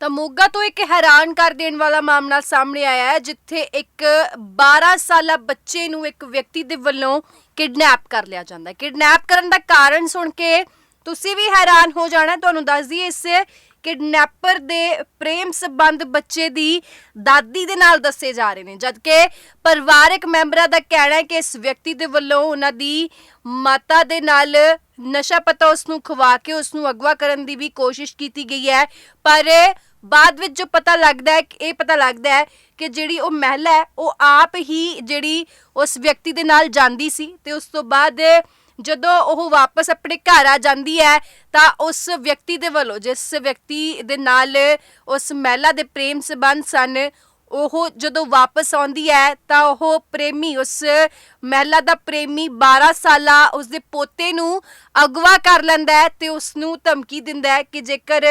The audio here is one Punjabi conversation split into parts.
ਤਾਂ ਮੋਗਾ ਤੋਂ ਇੱਕ ਹੈਰਾਨ ਕਰ ਦੇਣ ਵਾਲਾ ਮਾਮਲਾ ਸਾਹਮਣੇ ਆਇਆ ਹੈ, ਜਿੱਥੇ ਇੱਕ 12 ਸਾਲਾ ਬੱਚੇ ਨੂੰ ਇੱਕ ਵਿਅਕਤੀ ਦੇ ਵੱਲੋਂ ਕਿਡਨੈਪ ਕਰ ਲਿਆ ਜਾਂਦਾ ਹੈ। ਕਿਡਨੈਪ ਕਰਨ ਦਾ ਕਾਰਨ ਸੁਣ ਕੇ ਤੁਸੀਂ ਵੀ ਹੈਰਾਨ ਹੋ ਜਾਣਾ ਤੁਹਾਨੂੰ ਦੱਸ ਦਈਏ, ਇਸ ਕਿਡਨੈਪਰ ਦੇ ਪ੍ਰੇਮ ਸੰਬੰਧ ਬੱਚੇ ਦੀ ਦਾਦੀ ਦੇ ਨਾਲ ਦੱਸੇ ਜਾ ਰਹੇ ਨੇ, ਜਦਕਿ ਪਰਿਵਾਰਕ ਮੈਂਬਰਾਂ ਦਾ ਕਹਿਣਾ ਹੈ ਕਿ ਇਸ ਵਿਅਕਤੀ ਦੇ ਵੱਲੋਂ ਉਹਨਾਂ ਦੀ ਮਾਤਾ ਦੇ ਨਾਲ ਨਸ਼ਾ ਪਤਾ ਉਸ ਨੂੰ ਖਵਾ ਕੇ ਉਸ ਨੂੰ ਅਗਵਾ ਕਰਨ ਦੀ ਵੀ ਕੋਸ਼ਿਸ਼ ਕੀਤੀ ਗਈ ਹੈ। ਪਰ ਬਾਅਦ ਵਿੱਚ ਜੋ ਪਤਾ ਲੱਗਦਾ ਹੈ ਇਹ ਪਤਾ ਲੱਗਦਾ ਹੈ ਕਿ ਜਿਹੜੀ ਉਹ ਮਹਿਲਾ ਹੈ, ਉਹ ਆਪ ਹੀ ਜਿਹੜੀ ਉਸ ਵਿਅਕਤੀ ਦੇ ਨਾਲ ਜਾਂਦੀ ਸੀ ਤੇ ਉਸ ਤੋਂ ਬਾਅਦ ਜਦੋਂ ਉਹ ਵਾਪਸ ਆਪਣੇ ਘਰ ਆ ਜਾਂਦੀ ਹੈ, ਤਾਂ ਉਸ ਵਿਅਕਤੀ ਦੇ ਵੱਲੋਂ, ਜਿਸ ਵਿਅਕਤੀ ਦੇ ਨਾਲ ਉਸ ਮਹਿਲਾ ਦੇ ਪ੍ਰੇਮ ਸੰਬੰਧ ਸਨ ਉਹ ਜਦੋਂ ਵਾਪਸ ਆਉਂਦੀ ਹੈ ਤਾਂ ਉਹ ਪ੍ਰੇਮੀ, ਉਸ ਮਹਿਲਾ ਦਾ ਪ੍ਰੇਮੀ 12 ਸਾਲਾ ਉਸ ਦੇ ਪੋਤੇ ਨੂੰ ਅਗਵਾ ਕਰ ਲੈਂਦਾ ਹੈ ਤੇ ਉਸ ਨੂੰ ਧਮਕੀ ਦਿੰਦਾ ਹੈ ਕਿ ਜੇਕਰ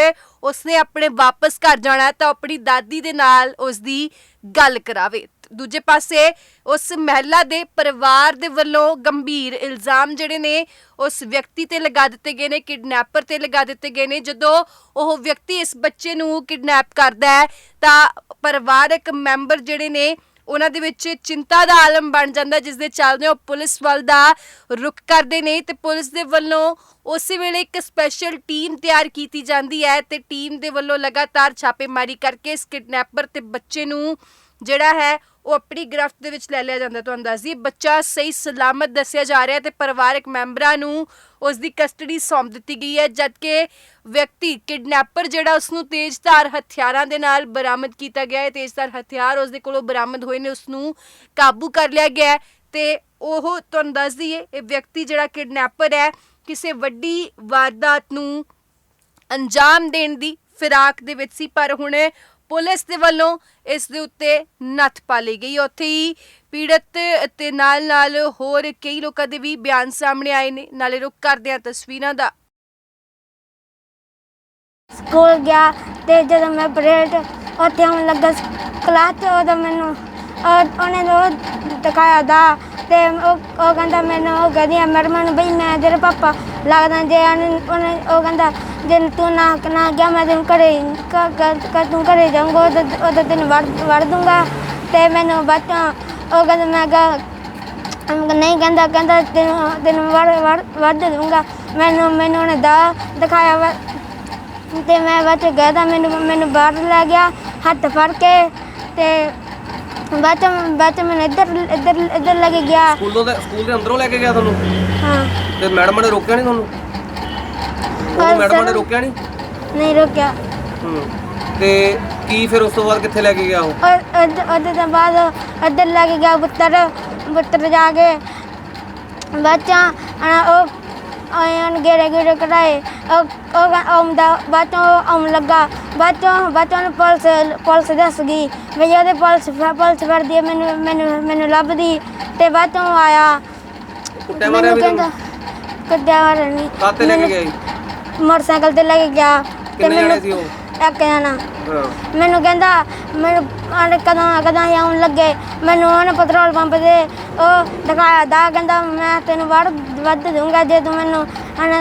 ਉਸਨੇ ਆਪਣੇ ਵਾਪਸ ਘਰ ਜਾਣਾ ਹੈ ਤਾਂ ਆਪਣੀ ਦਾਦੀ ਦੇ ਨਾਲ ਉਸ ਦੀ ਗੱਲ ਕਰਾਵੇ। ਦੂਜੇ ਪਾਸੇ ਉਸ ਮਹਿਲਾ ਦੇ ਪਰਿਵਾਰ ਦੇ ਵੱਲੋਂ ਗੰਭੀਰ ਇਲਜ਼ਾਮ ਜਿਹੜੇ ਨੇ ਉਸ ਵਿਅਕਤੀ ਤੇ ਲਗਾ ਦਿੱਤੇ ਗਏ ਨੇ, ਕਿਡਨੈਪਰ ਤੇ ਲਗਾ ਦਿੱਤੇ ਗਏ ਨੇ। ਜਦੋਂ ਉਹ ਵਿਅਕਤੀ ਇਸ ਬੱਚੇ ਨੂੰ ਕਿਡਨੈਪ ਕਰਦਾ ਹੈ, ਤਾਂ ਪਰਿਵਾਰਕ ਮੈਂਬਰ ਜਿਹੜੇ ਨੇ, ਉਹਨਾਂ ਦੇ ਵਿੱਚ ਚਿੰਤਾ ਦਾ ਆਲਮ ਬਣ ਜਾਂਦਾ, ਜਿਸ ਦੇ ਚੱਲਦੇ ਉਹ ਪੁਲਿਸ ਵੱਲ ਦਾ ਰੁਖ ਕਰਦੇ ਨੇ ਤੇ ਪੁਲਿਸ ਦੇ ਵੱਲੋਂ ਉਸੇ ਵੇਲੇ ਇੱਕ ਸਪੈਸ਼ਲ ਟੀਮ ਤਿਆਰ ਕੀਤੀ ਜਾਂਦੀ ਹੈ ਤੇ ਟੀਮ ਦੇ ਵੱਲੋਂ ਲਗਾਤਾਰ ਛਾਪੇਮਾਰੀ ਕਰਕੇ ਇਸ ਕਿਡਨੈਪਰ ਤੇ ਬੱਚੇ ਨੂੰ ਜਿਹੜਾ ਹੈ ਉਹ ਆਪਣੀ ਗ੍ਰਿਫਤ ਦੇ ਵਿੱਚ ਲੈ ਲਿਆ ਜਾਂਦਾ ਤੁਹਾਨੂੰ ਦੱਸਦੀ ਬੱਚਾ ਸਹੀ ਸਲਾਮਤ ਦੱਸਿਆ ਜਾ ਰਿਹਾ ਤੇ ਪਰਿਵਾਰਕ ਮੈਂਬਰਾਂ ਨੂੰ ਉਸ ਦੀ ਕਸਟਡੀ ਸੌਂਪ ਦਿੱਤੀ ਗਈ ਹੈ, ਜਦਕਿ ਵਿਅਕਤੀ, ਕਿਡਨੈਪਰ ਜਿਹੜਾ ਉਸ ਨੂੰ ਤੇਜ਼ਧਾਰ ਹਥਿਆਰਾਂ ਦੇ ਨਾਲ ਬਰਾਮਦ ਕੀਤਾ ਗਿਆ ਹੈ। ਤੇਜ਼ਧਾਰ ਹਥਿਆਰ ਉਸ ਦੇ ਕੋਲੋਂ ਬਰਾਮਦ ਹੋਏ ਨੇ ਉਸ ਨੂੰ ਕਾਬੂ ਕਰ ਲਿਆ ਗਿਆ ਹੈ ਤੇ ਉਹ ਤੁਹਾਨੂੰ ਦੱਸ ਦਈਏ, ਇਹ ਵਿਅਕਤੀ ਜਿਹੜਾ ਕਿਡਨੈਪਰ ਹੈ, ਕਿਸੇ ਵੱਡੀ ਵਾਰਦਾਤ ਨੂੰ ਅੰਜਾਮ ਦੇਣ ਦੀ ਫਿਰਾਕ ਦੇ ਵਿੱਚ ਸੀ, ਪਰ ਹੁਣ ਪੁਲਿਸ ਦੇ ਵੱਲੋਂ ਇਸ ਦੇ ਉੱਤੇ ਨੱਥ ਪਾ ਲਈ ਗਈ। ਉੱਥੇ ਹੀ ਪੀੜਤ ਤੇ ਨਾਲ ਨਾਲ ਹੋਰ ਕਈ ਲੋਕਾਂ ਦੇ ਵੀ ਬਿਆਨ ਸਾਹਮਣੇ ਆਏ ਨੇ। ਨਾਲੇ ਰੁਕ ਕਰਦੇ ਆ ਤਸਵੀਰਾਂ ਦਾ। ਸਕੂਲ ਗਿਆ ਤੇ ਜਦੋਂ ਮੈਂ ਪਰੇਡ ਉੱਥੇ ਆਉਣ ਲੱਗਾ ਕਲਾਸ ਤੇ ਉਦੋਂ ਮੈਨੂੰ ਉਹ- ਉਹਨੇ ਉਹ ਦਿਖਾਇਆ ਦਾ ਤੇ ਉਹ ਉਹ ਕਹਿੰਦਾ ਮੈਨੂੰ ਉਹ ਕਹਿੰਦੀ ਆ, ਮੈਡਮ ਨੂੰ ਬਈ ਮੈਂ ਤੇਰੇ ਪਾਪਾ ਲੱਗਦਾ ਜੇ ਉਹਨੇ, ਉਹਨੇ- ਉਹ ਕਹਿੰਦਾ ਜੇ ਤੂੰ ਨਾ ਨਾ ਗਿਆ ਮੈਂ ਤੈਨੂੰ ਘਰੇ ਕ- ਕ- ਕ- ਤੂੰ ਘਰੇ ਜਾਊਂਗਾ ਉਦੋਂ ਉਦੋਂ ਤੈਨੂੰ ਵੜ ਵੜ ਦੂੰਗਾ। ਤੇ ਮੈਨੂੰ ਬੱਚਾ ਉਹ ਕਹਿੰਦਾ ਮੈਂ ਕਿਹਾ ਅਮ ਨਹੀਂ ਕਹਿੰਦਾ ਕਹਿੰਦਾ ਤੈਨੂੰ ਤੈਨੂੰ ਵੜ ਵੜ ਦੂੰਗਾ। ਮੈਨੂੰ ਮੈਨੂੰ ਉਹਨੇ ਦਾ ਦਿਖਾਇਆ ਵਾ। ਤੇ ਮੈਂ ਬੱਚ ਗਿਆ ਤਾਂ ਮੈਨੂੰ ਮੈਨੂੰ ਬਾਹਰ ਲੈ ਗਿਆ ਹੱਥ ਫੜ ਕੇ। ਤੇ ਬੱਚ ਬੱਚ ਮੈਨੂੰ ਇੱਧਰ ਇੱਧਰ ਇੱਧਰ ਲੈ ਕੇ ਗਿਆ। ਸਕੂਲੋਂ ਦੇ ਸਕੂਲ ਦੇ ਅੰਦਰੋਂ ਲੈ ਕੇ ਗਿਆ ਤੁਹਾਨੂੰ? ਹਾਂ। ਤੇ ਮੈਡਮ ਨੇ ਰੋਕਿਆ ਨਹੀਂ ਤੁਹਾਨੂੰ? ਉਹ ਮੈਡਮ ਨੇ ਰੋਕਿਆ ਨਹੀਂ ਨਹੀਂ ਰੁਕਿਆ। ਹੂੰ। ਤੇ ਕੀ ਫਿਰ ਉਸ ਤੋਂ ਬਾਅਦ ਕਿੱਥੇ ਲੈ ਕੇ ਗਿਆ ਉਹ? ਔਰ ਉਹਦੇ- ਤੋਂ ਬਾਅਦ ਇੱਧਰ ਲੈ ਕੇ ਗਿਆ ਪੁੱਤਰ ਪੁੱਤਰ ਜਾ ਕੇ। ਬੱਚਾ ਉਹ ਆਇਨ ਗੇੜੇ ਗੇੜੇ ਕਢਾਏ। ਉਹ ਉਹ ਆਉਂਦਾ ਬਾਤੋਂ ਆਉਣ ਲੱਗਾ। ਬਾਤੋਂ ਬਾਤੋਂ ਨੂੰ ਪੁਲਿਸ ਪੁਲਿਸ ਦੱਸ ਗਈ ਵੀ ਉਹਦੇ ਪੁਲਿਸ ਪੁਲਿਸ ਹੈ, ਮੈਨੂੰ ਮੈਨੂੰ ਮੈਨੂੰ ਲੱਭਦੀ। ਤੇ ਬਾਤੋਂ ਆਇਆ। ਕੁੱਟਿਆ ਮਾਰਿਆ ਵੀ ਕੁੱਟਿਆ ਮਾਰਿਆ ਨਹੀਂ ਕਾਤੇ ਲੈ ਕੇ ਜੀ ਮੋਟਰਸਾਈਕਲ ਤੇ ਲੈ ਕੇ ਗਿਆ ਕਿੰਨੇ ਜਾਣੇ ਸੀ ਉਹ? ਇੱਕ ਜਣਾ। ਹਾਂ। ਮੈਨੂੰ ਕਹਿੰਦਾ ਮੈਨੂੰ ਕਦੋਂ ਕਦੋਂ ਹੀ ਆਉਣ ਲੱਗੇ। ਮੈਨੂੰ ਉਹਨੇ ਪੈਟਰੋਲ ਪੰਪ ਤੇ ਉਹ ਦਿਖਾਇਆ ਦਾ ਕਹਿੰਦਾ ਮੈਂ ਤੈਨੂੰ ਵੜ ਵੱਧ ਦੂੰਗਾ ਜੇ ਤੂੰ ਮੈਨੂੰ ਹਣ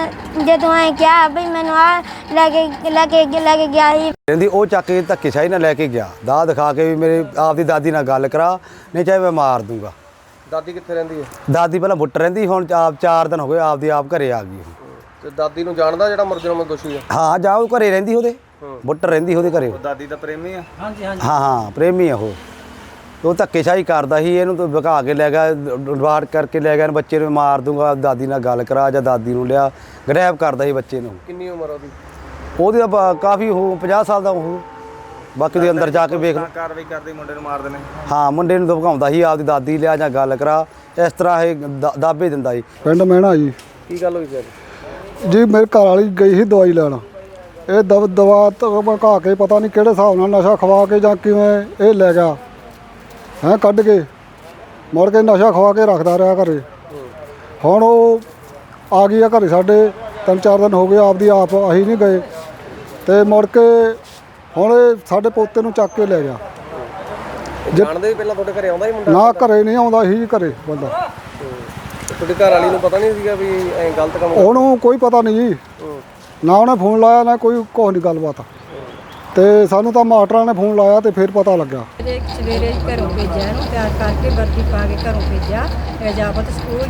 ਜੇ ਤੂੰ ਐ ਕਿਹਾ ਬਈ ਮੈਨੂੰ ਆ ਲੈ ਕੇ ਲੈ ਕੇ ਲੈ ਕੇ ਗਿਆ ਸੀ। ਕਹਿੰਦੀ ਉਹ ਚੱਕ ਕੇ ਧੱਕੇਸ਼ਾਹੀ ਨਾਲ ਲੈ ਕੇ ਗਿਆ। ਦਾ ਦਿਖਾ ਕੇ ਵੀ ਮੇਰੇ ਆਪਦੀ ਦਾਦੀ ਨਾਲ ਗੱਲ ਕਰਾ ਨਹੀਂ ਚਾਹੇ ਮੈਂ ਮਾਰ ਦੂੰਗਾ ਦਾਦੀ ਕਿੱਥੇ ਰਹਿੰਦੀ ਹੈ? ਦਾਦੀ ਪਹਿਲਾਂ ਬੁੱਟ ਰਹਿੰਦੀ ਹੁਣ ਆਪ 4 ਦਿਨ ਹੋ ਗਏ ਆਪਦੀ ਆਪ ਘਰੇ ਆ ਗਈ ਉਹ। ਤੇ ਦਾਦੀ ਨੂੰ ਜਾਣਦਾ ਜਿਹੜਾ ਮੁਰਜਰਮ ਦੋਸ਼ੀ ਹੈ ਹਾਂ ਜਾ ਉਹ ਘਰੇ ਰਹਿੰਦੀ ਉਹਦੇ। ਹੂੰ। ਬੁੱਟ ਰਹਿੰਦੀ ਉਹਦੇ ਘਰੇ। ਦਾਦੀ ਦਾ ਪ੍ਰੇਮੀ ਆ। ਹਾਂ ਹਾਂ ਪ੍ਰੇਮੀ ਆ ਉਹ। ਉਹ ਧੱਕੇਸ਼ਾਹੀ ਕਰਦਾ ਸੀ ਇਹਨੂੰ ਤਾਂ ਭਗਾ ਕੇ ਲੈ ਗਿਆ ਡਵਾੜ ਕਰਕੇ ਲੈ ਗਿਆ ਇਹਨੂੰ ਬੱਚੇ ਨੂੰ ਮਾਰ ਦੂੰਗਾ ਦਾਦੀ ਨਾਲ ਗੱਲ ਕਰਾ ਜਾਂ ਦਾਦੀ ਨੂੰ ਲਿਆ। ਗ੍ਰੈਬ ਕਰਦਾ ਸੀ ਬੱਚੇ ਨੂੰ। ਕਿੰਨੀ ਉਮਰ ਆ ਉਹਦੀ? ਉਹਦੀ ਤਾਂ ਕਾਫੀ ਉਹ 50 ਸਾਲ ਦਾ ਉਹ। ਬਾਕੀ ਦੇ ਅੰਦਰ ਜਾ ਕੇ ਵੇਖ ਲਓ ਕਾਰਵਾਈ ਕਰਦੇ ਮੁੰਡੇ ਨੂੰ ਮਾਰਦੇ ਨੇ। ਹਾਂ ਮੁੰਡੇ ਨੂੰ ਧਮਕਾਉਂਦਾ ਸੀ ਆਪਦੀ ਦਾਦੀ ਲਿਆ ਜਾਂ ਗੱਲ ਕਰਾ। ਇਸ ਤਰ੍ਹਾਂ ਇਹ ਦਾ- ਦਾਬੇ ਦਿੰਦਾ ਸੀ। ਪਿੰਡ ਮਹਿਣਾ ਜੀ। ਕੀ ਗੱਲ ਹੋਈ ਸਰ ਜੀ ਮੇਰੇ ਘਰ ਵਾਲੀ ਗਈ ਸੀ ਦਵਾਈ ਲੈਣ। ਇਹ ਦਵ ਦਵਾ ਧਮਕਾ ਕੇ ਪਤਾ ਨਹੀਂ ਕਿਹੜੇ ਹਿਸਾਬ ਨਾਲ ਨਸ਼ਾ ਖਵਾ ਕੇ ਜਾਂ ਕਿਵੇਂ ਇਹ ਲੈ ਗਿਆ। ਹੈਂ ਕੱਢ ਕੇ। ਮੁੜ ਕੇ ਨਸ਼ਾ ਖਵਾ ਕੇ ਰੱਖਦਾ ਰਿਹਾ ਘਰੇ। ਹੁਣ ਉਹ ਆ ਗਈ ਆ ਘਰੇ ਸਾਡੇ। ਤਿੰਨ ਚਾਰ ਦਿਨ ਹੋ ਗਏ ਆਪਦੀ ਆਪ ਅਸੀਂ ਨਹੀਂ ਗਏ। ਤੇ ਮੁੜ ਕੇ ਹੁਣ ਇਹ ਸਾਡੇ ਪੋਤੇ ਨੂੰ ਚੱਕ ਕੇ ਲੈ ਗਿਆ। ਜਾਣਦੇ ਵੀ ਪਹਿਲਾਂ ਤੁਹਾਡੇ ਘਰੇ ਆਉਂਦਾ ਹੀ ਮੁੰਡਾ? ਨਾ ਘਰੇ ਨਹੀਂ ਆਉਂਦਾ ਹੀ ਘਰੇ ਬੰਦਾ। ਤੁਹਾਡੇ ਘਰ ਵਾਲੀ ਨੂੰ ਪਤਾ ਨਹੀਂ ਸੀਗਾ ਵੀ ਐ ਗਲਤ ਕੰਮ ਉਹਨੂੰ ਕੋਈ ਪਤਾ ਨਹੀਂ ਜੀ। ਹੂੰ। ਨਾ ਉਹਨੇ ਫੋਨ ਲਾਇਆ ਨਾ ਕੋਈ ਕੁਛ ਨਹੀਂ ਗੱਲਬਾਤ। ਤੇ ਸਾਨੂੰ ਤਾਂ ਮਾਸਟਰਾਂ ਨੇ ਫੋਨ ਲਾਇਆ ਤੇ ਫਿਰ ਪਤਾ ਲੱਗਾ ਜੇ ਸਵੇਰੇ ਹੀ ਘਰੋਂ ਭੇਜਿਆ ਇਹਨੂੰ ਤਿਆਰ ਕਰਕੇ ਵਰਦੀ ਪਾ ਕੇ ਘਰੋਂ ਭੇਜਿਆ। ਰਜਾਵਤ ਸਕੂਲ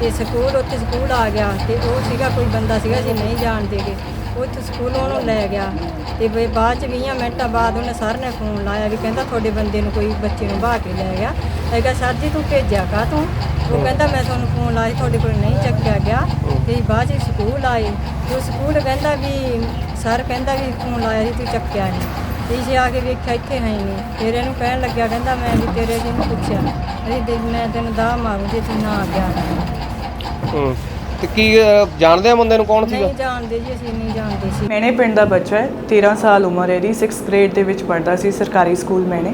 ਤੇ ਸਕੂਲ ਉੱਥੇ ਸਕੂਲ ਆ ਗਿਆ ਤੇ ਉਹ ਸੀਗਾ ਕੋਈ ਬੰਦਾ ਸੀਗਾ ਜੀ ਨਹੀਂ ਜਾਣਦੇਗੇ ਉਹ ਇੱਥੇ ਸਕੂਲੋਂ ਉਹਨੂੰ ਲੈ ਗਿਆ ਤੇ ਬਈ ਬਾਅਦ ਚ 20 ਮਿੰਟਾਂ ਬਾਅਦ ਉਹਨੇ ਸਰ ਨੇ ਫੋਨ ਲਾਇਆ ਵੀ ਕਹਿੰਦਾ ਤੁਹਾਡੇ ਬੰਦੇ ਨੂੰ ਕੋਈ ਬੱਚੇ ਨੂੰ ਬਾਹ ਕੇ ਲੈ ਗਿਆ। ਮੈਂ ਕਿਹਾ ਸਰ ਜੀ ਤੂੰ ਭੇਜਿਆ ਕਾ ਤੂੰ ਉਹ ਕਹਿੰਦਾ ਮੈਂ ਤੁਹਾਨੂੰ ਫੋਨ ਲਾਇਆ ਸੀ, ਤੁਹਾਡੇ ਕੋਲ ਨਹੀਂ ਚੱਕਿਆ ਗਿਆ। ਤੇ ਬਾਅਦ ਚ ਸਕੂਲ ਆਏ। ਉਹ ਸਕੂਲ ਕਹਿੰਦਾ ਵੀ ਸਰ ਕਹਿੰਦਾ ਵੀ ਫੋਨ ਲਾਇਆ ਸੀ ਤੂੰ ਚੱਕਿਆ ਨਹੀਂ ਤੇ ਜੇ ਆ ਕੇ ਵੇਖਿਆ ਇੱਥੇ ਹੈ ਹੀ ਨਹੀਂ ਫਿਰ ਇਹਨੂੰ ਕਹਿਣ ਲੱਗਿਆ ਕਹਿੰਦਾ ਮੈਂ ਵੀ ਤੇਰੇ ਜੀ ਨੂੰ ਪੁੱਛਿਆ। ਅਰੇ ਦੇ ਮੈਂ ਤੈਨੂੰ ਦਾ ਮਾਰੂ ਜੇ ਤੂੰ ਨਾ ਗਿਆ। ਹੂੰ। ਤੇ ਕੀ ਅਹ, ਜਾਣਦੇ ਆ ਬੰਦੇ ਨੂੰ ਕੌਣ ਸੀਗਾ? ਨਹੀਂ ਜਾਣਦੇ ਜੀ ਅਸੀਂ ਨਹੀਂ ਜਾਣਦੇ ਸੀ। ਮੈਨੇ ਪਿੰਡ ਦਾ ਬੱਚਾ ਹੈ 13 ਸਾਲ ਉਮਰ ਹੈ ਇਹਦੀ 6th ਗ੍ਰੇਡ ਦੇ ਵਿੱਚ ਪੜ੍ਹਦਾ ਸੀ ਸਰਕਾਰੀ ਸਕੂਲ ਮੈਨੇ।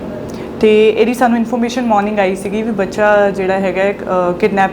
ਤੇ ਇਹਦੀ ਸਾਨੂੰ ਇਨਫੋਰਮੇਸ਼ਨ ਮਾਰਨਿੰਗ ਆਈ ਸੀਗੀ ਵੀ ਬੱਚਾ ਜਿਹੜਾ ਹੈਗਾ ਕਿਡਨੈਪ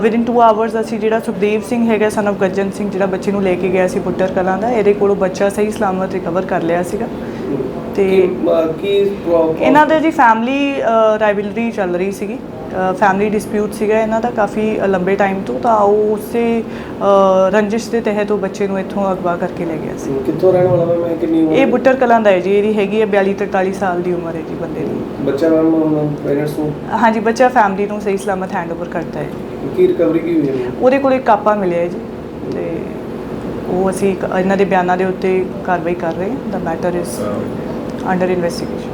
ਵਿਦਿਨ 2 ਆਵਰਸ ਅਸੀਂ ਜਿਹੜਾ ਸੁਖਦੇਵ ਸਿੰਘ ਹੈਗਾ ਸਨ of ਗੱਜਨ ਸਿੰਘ ਜਿਹੜਾ ਬੱਚੇ ਨੂੰ ਲੈ ਕੇ ਗਿਆ ਸੀ ਪੁੱਟਰ ਕਲਾਂ ਦਾ ਇਹਦੇ ਕੋਲੋਂ ਬੱਚਾ ਸਹੀ ਸਲਾਮਤ ਰਿਕਵਰ ਕਰ ਲਿਆ ਸੀਗਾ। ਤੇ ਕੀ ਇਹਨਾਂ ਦੇ ਜੀ ਫੈਮਿਲੀ ਰਾਈਵਲਰੀ ਚੱਲ ਰਹੀ ਸੀਗੀ। ਫੈਮਿਲੀ ਡਿਸਪਿਊਟ ਸੀਗਾ ਇਹਨਾਂ ਦਾ ਕਾਫੀ ਲੰਬੇ ਟਾਈਮ ਤੋਂ ਤਾਂ ਉਹ ਉਸੇ ਰੰਜਿਸ਼ ਦੇ ਤਹਿਤ ਉਹ ਬੱਚੇ ਨੂੰ ਇੱਥੋਂ ਅਗਵਾ ਕਰਕੇ ਲੈ ਗਿਆ ਸੀ। ਕਿੱਥੋਂ ਰਹਿਣ ਵਾਲਾ ਮੈਂ ਕਿੰਨੀ ਇਹ ਬੁੱਟਰ ਕਲਾਂ ਦਾ ਹੈ ਜੀ ਇਹਦੀ ਹੈਗੀ ਹੈ 42 43 ਸਾਲ ਦੀ ਉਮਰ ਹੈ ਜੀ ਬੰਦੇ ਦੀ। ਬੱਚਾ ਮੈਮ ਪੇਰੈਂਟਸ ਨੂੰ? ਹਾਂਜੀ ਬੱਚਾ ਫੈਮਿਲੀ ਨੂੰ ਸਹੀ ਸਲਾਮਤ ਹੈਂਡਓਵਰ ਕਰਦਾ ਹੈ। ਕੀ ਰਿਕਵਰੀ ਕੀ ਹੋਈ ਹੈ? ਉਹਦੇ ਕੋਲ ਇੱਕ ਕਾਪਾ ਮਿਲਿਆ ਹੈ ਜੀ ਤੇ ਉਹ ਅਸੀਂ ਇਹਨਾਂ ਦੇ ਬਿਆਨਾਂ ਦੇ ਉੱਤੇ ਕਾਰਵਾਈ ਕਰ ਰਹੇ ਹਾਂ ਦਾ ਮੈਟਰ ਇਜ਼ ਅੰਡਰ ਇਨਵੈਸਟੀਗੇਸ਼ਨ